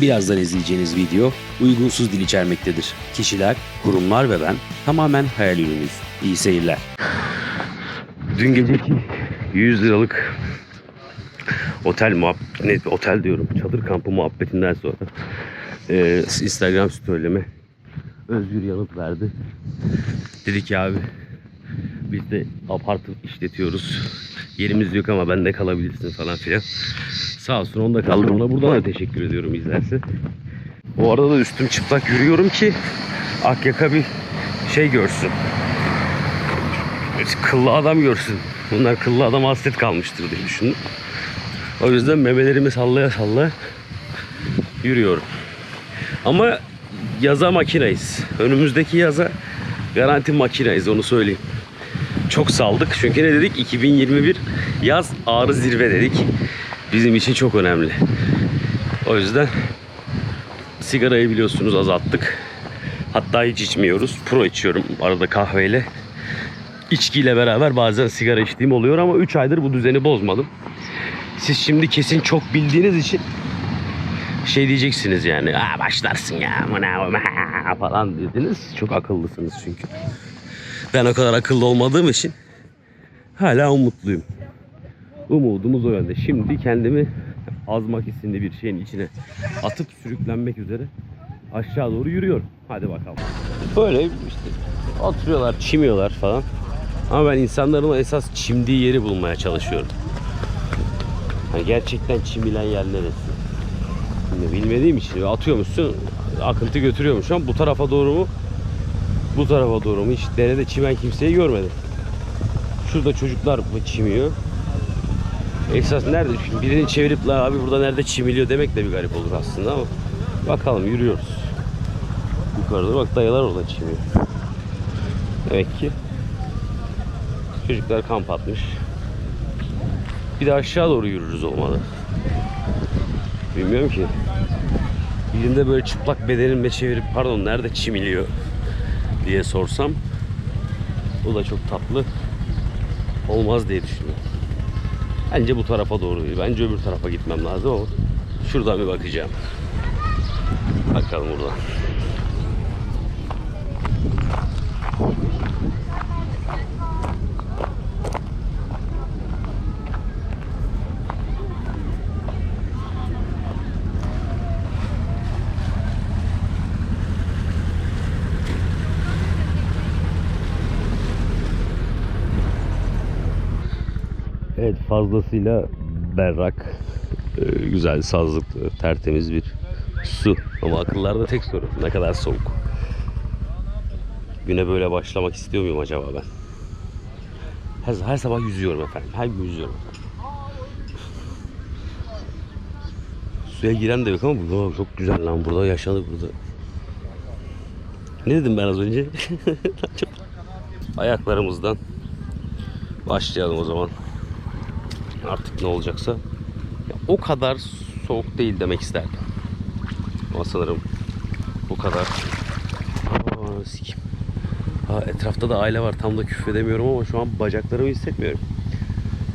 Birazdan izleyeceğiniz video uygunsuz dil içermektedir. Kişiler, kurumlar ve ben tamamen hayal ürünüyüz. İyi seyirler. Dün geceki 100 liralık otel muhabbet, ne, otel diyorum çadır kampı muhabbetinden sonra e, Instagram story'leme Özgür yanıt verdi. Dedi ki abi biz de apartı işletiyoruz. Yerimiz yok ama bende kalabilirsin falan filan. Sağ olsun onda kaldım. Ona buradan da teşekkür ediyorum izlerse. O arada da üstüm çıplak yürüyorum ki Akyaka bir şey görsün. Kıllı adam görsün. Bunlar kıllı adam hasret kalmıştır diye düşündüm. O yüzden memelerimi sallaya sallaya yürüyorum. Ama yaza makineyiz. Önümüzdeki yaza garanti makineyiz onu söyleyeyim. Çok saldık çünkü ne dedik 2021 yaz ağrı zirve dedik. Bizim için çok önemli. O yüzden sigarayı biliyorsunuz azalttık. Hatta hiç içmiyoruz. Pro içiyorum arada kahveyle. İçkiyle beraber bazen sigara içtiğim oluyor ama 3 aydır bu düzeni bozmadım. Siz şimdi kesin çok bildiğiniz için şey diyeceksiniz yani. Aa başlarsın ya ha," falan dediniz. Çok akıllısınız çünkü. Ben o kadar akıllı olmadığım için hala umutluyum. Umudumuz o yönde. Şimdi kendimi azmak isimli bir şeyin içine atıp sürüklenmek üzere aşağı doğru yürüyorum. Hadi bakalım. Böyle işte oturuyorlar, çimiyorlar falan. Ama ben insanların esas çimdiği yeri bulmaya çalışıyorum. Hani gerçekten çimilen yer neresi? Şimdi bilmediğim için atıyormuşsun akıntı götürüyormuş ama bu tarafa doğru mu bu tarafa doğru mu hiç derede çimen kimseyi görmedim. Şurada çocuklar çimiyor. Esas nerede? Şimdi birini çevirip la abi burada nerede çimiliyor demek de bir garip olur aslında ama bakalım yürüyoruz. Yukarıda bak dayılar orada çimiyor. Demek ki çocuklar kamp atmış. Bir de aşağı doğru yürürüz olmalı. Bilmiyorum ki. Birinde böyle çıplak bedenimle çevirip pardon nerede çimiliyor diye sorsam o da çok tatlı olmaz diye düşünüyorum. Bence bu tarafa doğru değil. Bence öbür tarafa gitmem lazım ama şuradan bir bakacağım. Bakalım buradan. Fazlasıyla berrak, e, güzel, sazlıklı, tertemiz bir su. Ama akıllarda tek soru ne kadar soğuk. Güne böyle başlamak istiyor muyum acaba ben? Her, her sabah yüzüyorum efendim. Her gün yüzüyorum. Suya giren de yok ama bu çok güzel lan. Burada yaşadık burada. Ne dedim ben az önce? Ayaklarımızdan başlayalım o zaman artık ne olacaksa. Ya, o kadar soğuk değil demek isterdim. Ama sanırım bu kadar. Aa, sikim. Ha, etrafta da aile var. Tam da küfredemiyorum ama şu an bacaklarımı hissetmiyorum.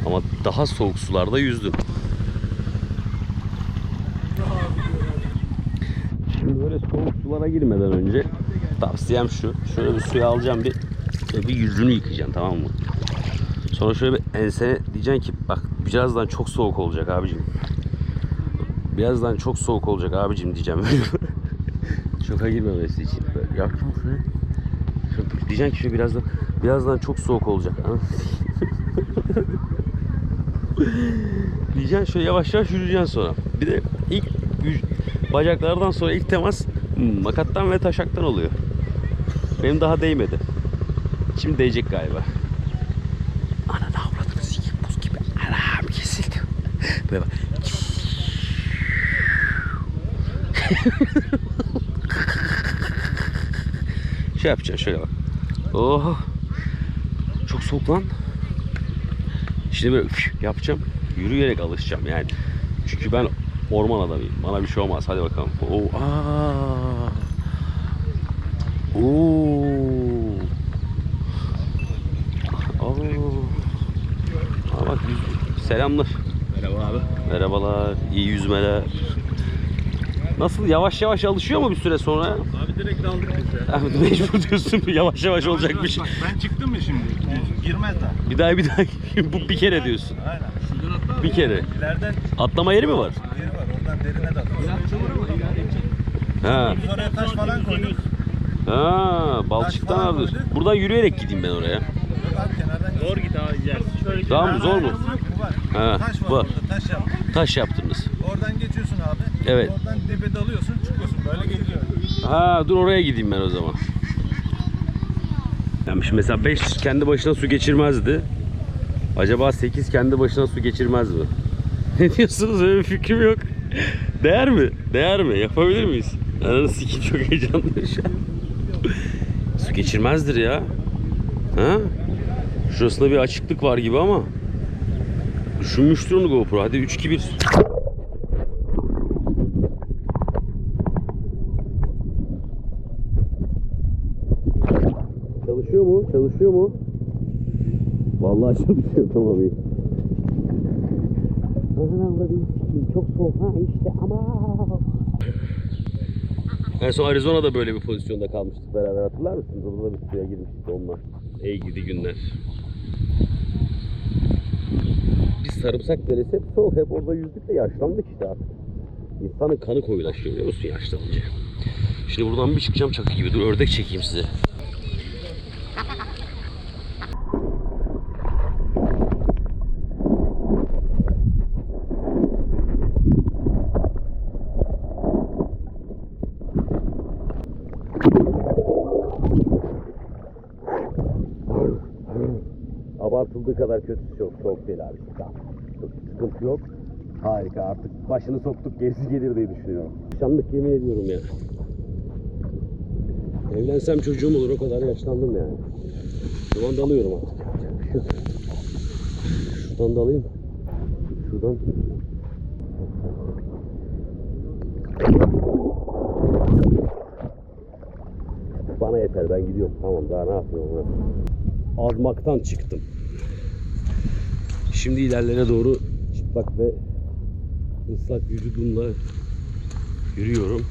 Ama daha soğuk sularda yüzdüm. Şimdi böyle soğuk sulara girmeden önce tavsiyem şu. Şöyle bir suya alacağım bir, bir yüzünü yıkayacaksın tamam mı? Sonra şöyle bir ensene diyeceksin ki bak birazdan çok soğuk olacak abicim. Birazdan çok soğuk olacak abicim diyeceğim. Şoka girmemesi için. Şöyle. Şöyle Diyeceksin ki şöyle birazdan birazdan çok soğuk olacak. diyeceksin şöyle yavaş yavaş yürüyeceksin sonra. Bir de ilk bacaklardan sonra ilk temas hmm, makattan ve taşaktan oluyor. Benim daha değmedi. Şimdi değecek galiba. Böyle bak. şey yapacaksın şöyle bak. Oh. Çok soğuk lan. Şimdi böyle yapacağım. Yürüyerek alışacağım yani. Çünkü ben orman adamıyım. Bana bir şey olmaz. Hadi bakalım. Oo. Aa. Oo. Oo. Aa bak. Selamlar. Abi. Merhabalar. iyi yüzmeler. Nasıl yavaş yavaş alışıyor mu bir süre sonra? Abi direkt daldık biz ya. Abi mecbur diyorsun yavaş yavaş olacakmış. Bak ben çıktım mı şimdi? 20 metre. Bir daha bir daha bu bir kere diyorsun. Aynen. Bir kere. İleriden Atlama yeri mi var? yeri var. Oradan derine de atıyorsun. Ha. Biz oraya taş falan koyduk. Ha, balçıktan falan alıyorsun. koyduk. Buradan yürüyerek gideyim ben oraya. Yok abi kenardan Zor git abi ilerisi. Şöyle Tamam mı zor mu? Var. Ha, taş var burada. Taş yaptık. Taş yaptınız. Oradan geçiyorsun abi. Evet. Oradan dibe dalıyorsun çıkıyorsun. Böyle geliyor. Ha dur oraya gideyim ben o zaman. Yani şimdi mesela 5 kendi başına su geçirmezdi. Acaba 8 kendi başına su geçirmez mi? Ne diyorsunuz? Öyle bir fikrim yok. Değer mi? Değer mi? Yapabilir miyiz? Ananı sikeyim çok heyecanlıyım şu an. su geçirmezdir ya. Ha? Şurasında bir açıklık var gibi ama. Düşünmüştür onu GoPro. Hadi 3 2 1. Çalışıyor mu? Çalışıyor mu? Vallahi çalışıyor tamam iyi. Çok soğuk ha işte ama. En son Arizona'da böyle bir pozisyonda kalmıştık beraber hatırlar mısınız? Orada da bir suya girmiştik onunla. Ey gidi günler. Sarımsak deresi hep soğuk. Hep orada yüzdük de yaşlandık işte artık. İnsanın kanı koyulaşıyor biliyor musun yaşlanınca? Şimdi buradan bir çıkacağım çakı gibi. Dur ördek çekeyim size. Abartıldığı kadar kötü çok çok değil abi. Tamam. Sıkıntı yok. Harika artık başını soktuk gerisi gelir diye düşünüyorum. Yaşlandık yemin ediyorum ya. Evlensem çocuğum olur o kadar yaşlandım yani. Şu an dalıyorum artık. Şey. Şuradan dalayım. Şuradan. Bana yeter ben gidiyorum. Tamam daha ne yapıyorum ben? Azmaktan çıktım. Şimdi ilerlere doğru çıplak ve ıslak vücudumla yürüyorum.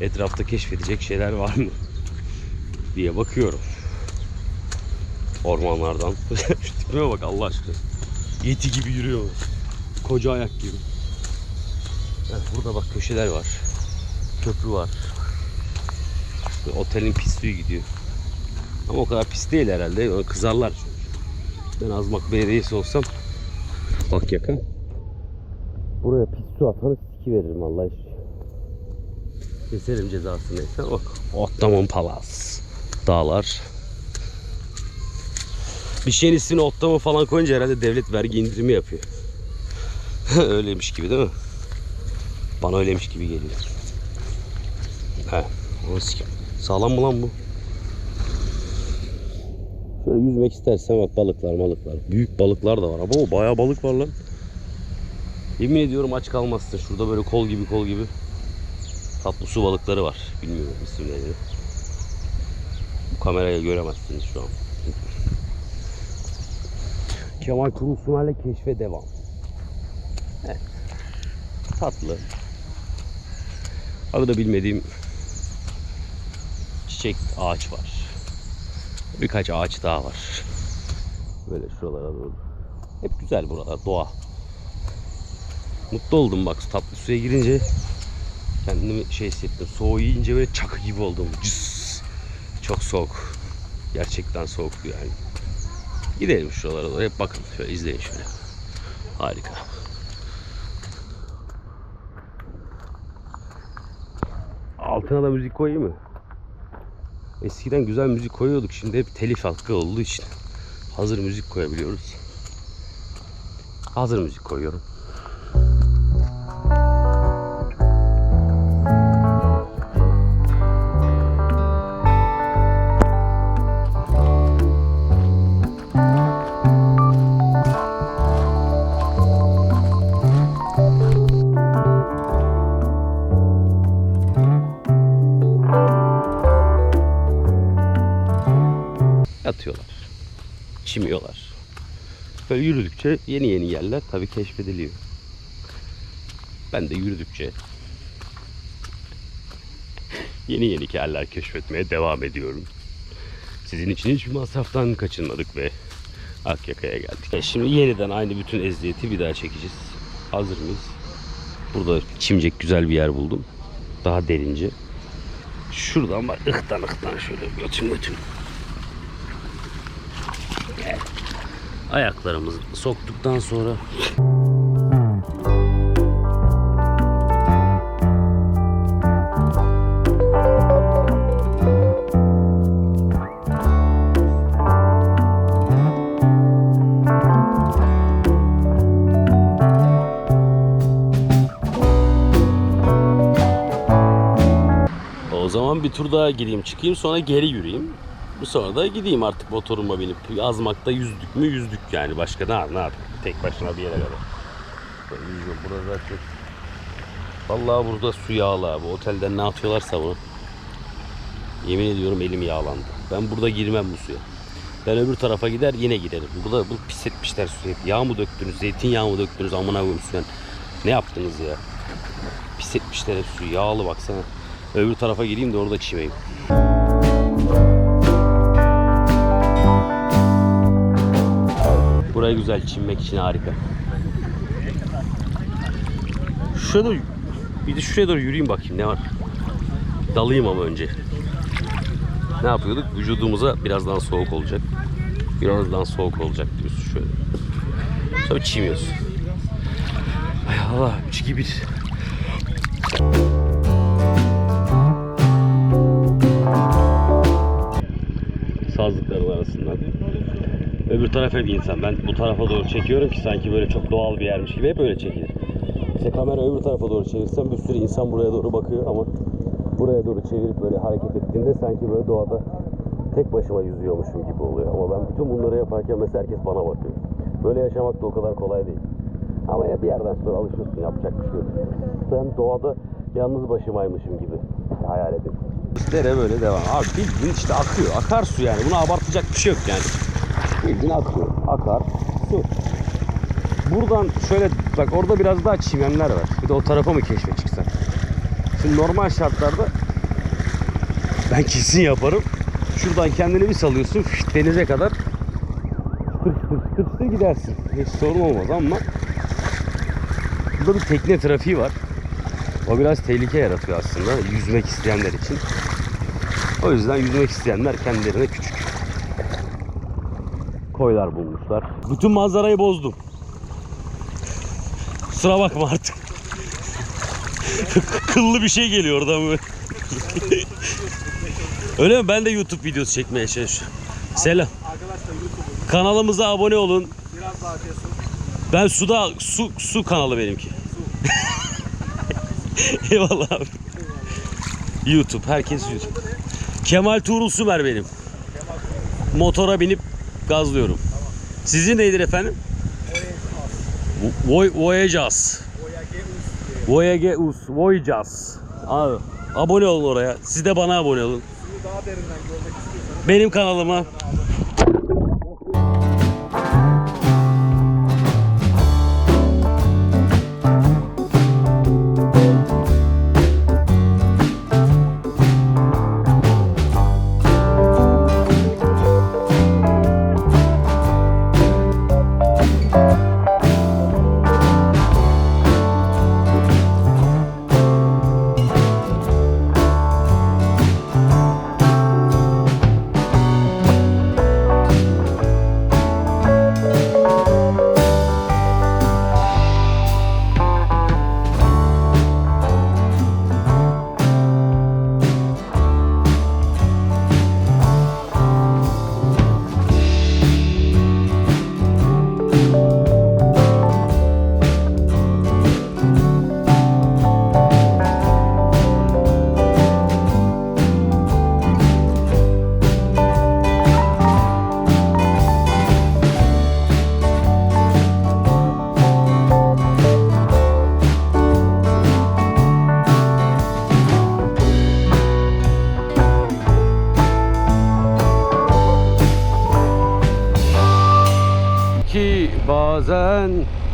Etrafta keşfedecek şeyler var mı diye bakıyorum. Ormanlardan. Şu tipime bak Allah aşkına. Yeti gibi yürüyor. Koca ayak gibi. Evet, burada bak köşeler var. Köprü var. İşte otelin pisliği gidiyor. Ama o kadar pis değil herhalde. Kızarlar çünkü. Ben Azmak Belediyesi olsam bak yaka. Buraya pis su atanı siki veririm Allah için. Keserim cezasını neyse. Bak. Ottoman Palas. Dağlar. Bir şeyin ismini Ottoman falan koyunca herhalde devlet vergi indirimi yapıyor. öyleymiş gibi değil mi? Bana öyleymiş gibi geliyor. He. Sikim. Sağlam mı lan bu? Şöyle yüzmek istersen bak balıklar balıklar. Büyük balıklar da var. Ama o bayağı balık var lan. Yemin ediyorum aç kalmazsın. Şurada böyle kol gibi kol gibi tatlı su balıkları var. Bilmiyorum isimlerini. Bu kameraya göremezsiniz şu an. Kemal Turul Sunay'la keşfe devam. Evet. Tatlı. Arada bilmediğim çiçek ağaç var. Birkaç ağaç daha var. Böyle şuralara doğru. Hep güzel buralar, doğa. Mutlu oldum bak tatlı suya girince. Kendimi şey hissettim. Soğuğu yiyince böyle çakı gibi oldum. Cıs. Çok soğuk. Gerçekten soğuktu yani. Gidelim şuralara doğru. Hep bakın şöyle izleyin şöyle. Harika. Altına da müzik koyayım mı? Eskiden güzel müzik koyuyorduk. Şimdi hep telif hakkı olduğu için hazır müzik koyabiliyoruz. Hazır müzik koyuyorum. Çimiyorlar. Böyle yürüdükçe yeni yeni yerler tabii keşfediliyor. Ben de yürüdükçe Yeni yeni yerler keşfetmeye devam ediyorum. Sizin için hiçbir masraftan kaçınmadık ve Akyaka'ya geldik. E şimdi yeniden aynı bütün eziyeti bir daha çekeceğiz. Hazır mıyız? Burada çimcek güzel bir yer buldum. Daha derince. Şuradan bak ıhtan ıhtan şöyle götün götün. Ayaklarımızı soktuktan sonra O zaman bir tur daha gireyim çıkayım sonra geri yürüyeyim. Bu sonra da gideyim artık motoruma binip. Azmakta yüzdük mü yüzdük yani. Başka ne, ne yapayım? Tek başına bir yere kadar. Burada zaten... Vallahi burada su yağlı abi. Otelden ne atıyorlarsa bunu. Yemin ediyorum elim yağlandı. Ben burada girmem bu suya. Ben öbür tarafa gider yine giderim. Burada bu pis etmişler suyu. Yağ mı döktünüz, zeytinyağı mı döktünüz amına koyayım suya. Ne yaptınız ya? Pis etmişler hep suyu. Yağlı baksana. Öbür tarafa gireyim de orada çimeyim. Buraya güzel çimmek için harika. Şuraya doğru, bir de şuraya doğru yürüyeyim bakayım ne var. Dalayım ama önce. Ne yapıyorduk? Vücudumuza birazdan soğuk olacak. Birazdan soğuk olacak diyorsun şöyle. Sonra çimiyorsun. Ay Allah 3 2 1. sazlıkların arasından. Öbür taraf hep insan. Ben bu tarafa doğru çekiyorum ki sanki böyle çok doğal bir yermiş gibi hep öyle çekilir. İşte kamera öbür tarafa doğru çevirsem bir sürü insan buraya doğru bakıyor ama buraya doğru çevirip böyle hareket ettiğinde sanki böyle doğada tek başıma yüzüyormuşum gibi oluyor. Ama ben bütün bunları yaparken mesela herkes bana bakıyor. Böyle yaşamak da o kadar kolay değil. Ama ya bir yerden sonra alışıyorsun yapacak bir şey yok. Ben doğada yalnız başımaymışım gibi hayal ediyorum. Dere böyle devam. Abi bildiğin işte akıyor. Akar su yani. Buna abartacak bir şey yok yani. Bildiğin akıyor. Akar su. Buradan şöyle bak orada biraz daha çimenler var. Bir de o tarafa mı keşfe çıksak? Şimdi normal şartlarda ben kesin yaparım. Şuradan kendini bir salıyorsun fışt, denize kadar tık gidersin. Hiç sorun olmaz ama burada bir tekne trafiği var. O biraz tehlike yaratıyor aslında yüzmek isteyenler için. O yüzden yüzmek isteyenler kendilerine küçük koylar bulmuşlar. Bütün manzarayı bozdum. Kusura bakma artık. Kıllı bir şey geliyor oradan böyle. Öyle mi? Ben de YouTube videosu çekmeye çalışıyorum. Selam. Arkadaşlar Kanalımıza abone olun. biraz daha kesin. Ben suda su su kanalı benimki. Eyvallah abi. YouTube herkes YouTube. Kemal Tuğrul Sümer benim. Motora binip gazlıyorum. Sizin neydir efendim? Voy Voyacağız. Voyage Us Voyacağız. Abi abone olun oraya. Siz de bana abone olun. Daha derinden görmek istiyorsanız Benim kanalıma.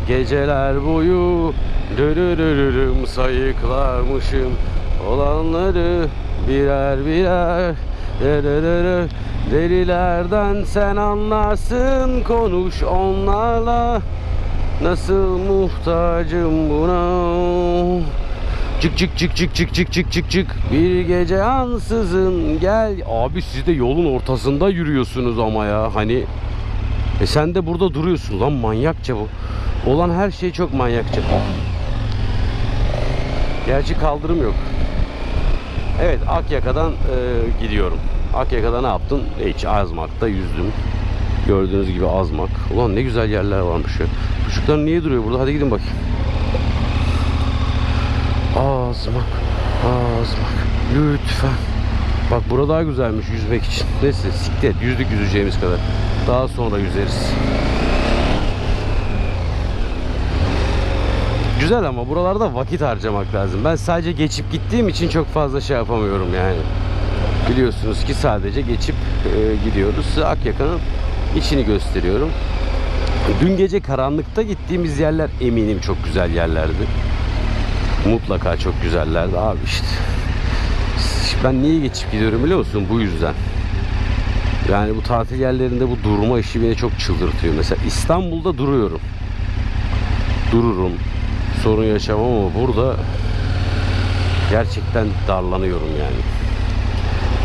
Geceler boyu dürürürüm sayıklarmışım. Olanları birer birer dererere, delilerden sen anlarsın konuş onlarla. Nasıl muhtacım buna? Çık çık çık çık çık çık çık çık çık. Bir gece ansızın gel. Abi siz de yolun ortasında yürüyorsunuz ama ya hani. E sen de burada duruyorsun lan manyakça bu olan her şey çok manyakça Gerçi kaldırım yok. Evet Akyaka'dan e, gidiyorum. Akyaka'da ne yaptın? Hiç Azmak'ta yüzdüm. Gördüğünüz gibi Azmak. Ulan ne güzel yerler varmış ya. Çocuklar niye duruyor burada? Hadi gidin bakayım. Azmak. Azmak. Lütfen. Bak burada daha güzelmiş yüzmek için. Neyse siktir et. Yüzdük yüzeceğimiz kadar. Daha sonra yüzeriz. Güzel ama buralarda vakit harcamak lazım. Ben sadece geçip gittiğim için çok fazla şey yapamıyorum yani. Biliyorsunuz ki sadece geçip e, gidiyoruz. Size Akyaka'nın içini gösteriyorum. Dün gece karanlıkta gittiğimiz yerler eminim çok güzel yerlerdi. Mutlaka çok güzellerdi abi işte. Ben niye geçip gidiyorum biliyor musun? Bu yüzden. Yani bu tatil yerlerinde bu durma işi beni çok çıldırtıyor. Mesela İstanbul'da duruyorum. Dururum. Sorun yaşamam ama burada gerçekten darlanıyorum yani.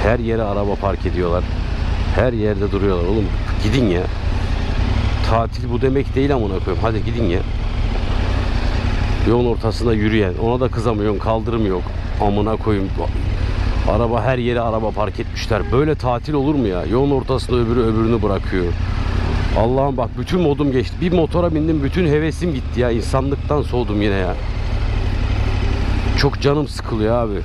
Her yere araba park ediyorlar. Her yerde duruyorlar. Oğlum gidin ya. Tatil bu demek değil amına koyayım. Hadi gidin ya. Yolun ortasında yürüyen. Ona da kızamıyorsun. Kaldırım yok. Amına koyayım. Araba her yere araba park etmişler. Böyle tatil olur mu ya? Yolun ortasında öbürü öbürünü bırakıyor. Allah'ım bak bütün modum geçti. Bir motora bindim bütün hevesim gitti ya. İnsanlıktan soğudum yine ya. Çok canım sıkılıyor abi.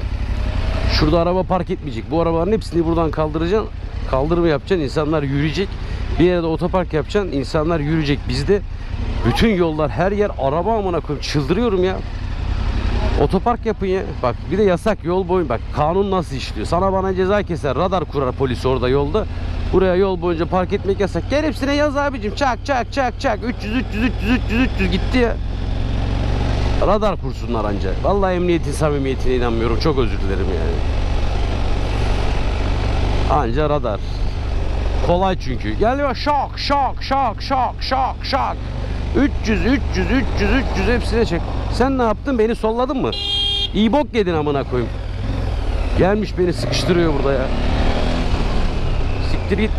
Şurada araba park etmeyecek. Bu arabaların hepsini buradan kaldıracaksın. Kaldırımı yapacaksın. insanlar yürüyecek. Bir yere de otopark yapacaksın. insanlar yürüyecek. Bizde bütün yollar her yer araba amına koyayım. Çıldırıyorum ya. Otopark yapın ya. Bak bir de yasak yol boyu. Bak kanun nasıl işliyor. Sana bana ceza keser. Radar kurar polis orada yolda. Buraya yol boyunca park etmek yasak. Gel hepsine yaz abicim. Çak çak çak çak. 300 300 300 300 300 gitti ya. Radar kursunlar anca. Vallahi emniyetin samimiyetine inanmıyorum. Çok özür dilerim yani. Anca radar. Kolay çünkü. Geliyor şok şok şok şok şok şok. 300 300 300 300 hepsine çek. Sen ne yaptın? Beni solladın mı? İyi bok yedin amına koyayım. Gelmiş beni sıkıştırıyor burada ya. Siktir.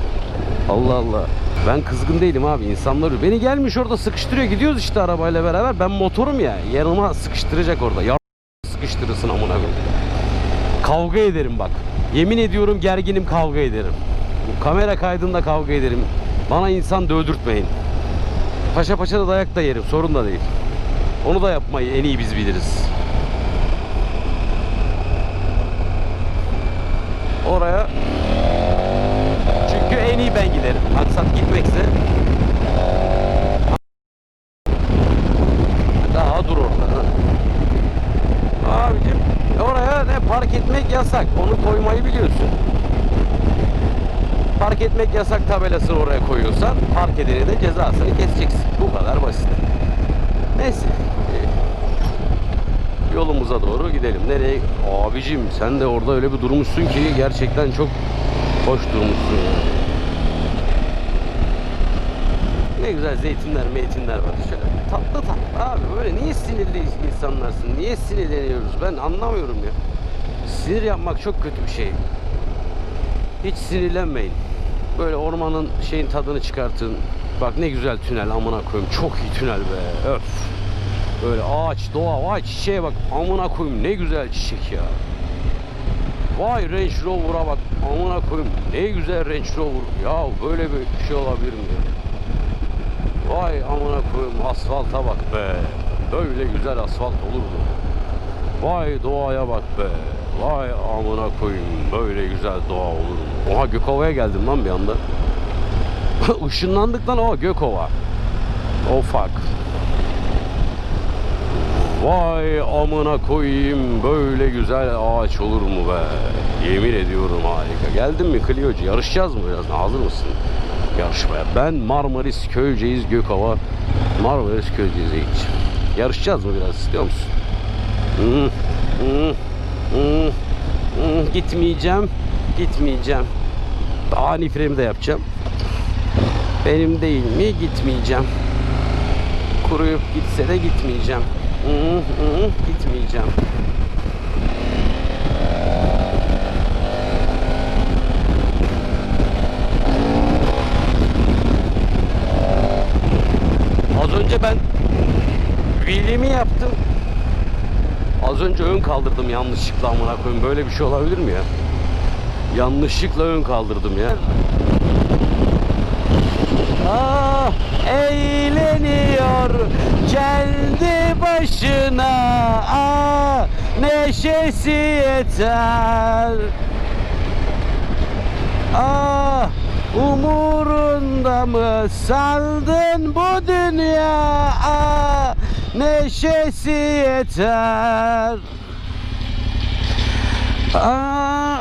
Allah Allah. Ben kızgın değilim abi. İnsanlar beni gelmiş orada sıkıştırıyor. Gidiyoruz işte arabayla beraber. Ben motorum ya. Yanıma sıkıştıracak orada. Ya sıkıştırırsın amına koyayım. Kavga ederim bak. Yemin ediyorum gerginim kavga ederim. Bu kamera kaydında kavga ederim. Bana insan dövdürtmeyin. Paşa paşa da dayak da yerim. Sorun da değil. Onu da yapmayı en iyi biz biliriz. Oraya çünkü en iyi ben giderim. Maksat gitmekse daha dur orada. Abicim oraya ne park etmek yasak. Onu koymayı biliyorsun. Park etmek yasak tabelasını oraya koyuyorsan park edeni de cezasını keseceksin. Bu kadar basit. Neyse. Ee, Yolumuza doğru gidelim. Nereye? Abicim sen de orada öyle bir durmuşsun ki gerçekten çok hoş durmuşsun. Ne güzel zeytinler, meytinler var. Şöyle tatlı tatlı abi. Böyle niye sinirli insanlarsın? Niye sinirleniyoruz? Ben anlamıyorum ya. Sinir yapmak çok kötü bir şey. Hiç sinirlenmeyin. Böyle ormanın şeyin tadını çıkartın. Bak ne güzel tünel amına koyayım. Çok iyi tünel be. Öf. Böyle ağaç, doğa, vay çiçeğe bak. Amına koyayım ne güzel çiçek ya. Vay Range Rover'a bak. Amına koyayım ne güzel Range Rover. Ya böyle bir şey olabilir mi? Vay amına koyayım asfalta bak be. Böyle güzel asfalt olur mu? Vay doğaya bak be. Vay amına koyayım böyle güzel doğa olur mu? Oha Gökova'ya geldim lan bir anda. Işınlandık lan o Gökova. Oh fuck. Vay amına koyayım böyle güzel ağaç olur mu be? Yemin ediyorum harika. Geldin mi Clio'cu? Yarışacağız mı biraz? Hazır mısın? Yarışmaya. Ben Marmaris Köyceğiz Gökova. Marmaris Köyceğiz'e gideceğim. Yarışacağız mı biraz istiyor musun? Hı, hı. Hmm, hmm, gitmeyeceğim. Gitmeyeceğim. Ani freni de yapacağım. Benim değil mi? Gitmeyeceğim. Kuruyup gitse de gitmeyeceğim. Gitmeyeceğim. Az önce ben Wheelie'mi yaptım. Az önce ön kaldırdım yanlışlıkla amına koyayım. Böyle bir şey olabilir mi ya? Yanlışlıkla ön kaldırdım ya. Ah eğleniyor kendi başına. Ah neşesi yeter. Ah umurunda mı sandın bu dünya? Ah neşesi yeter. Ah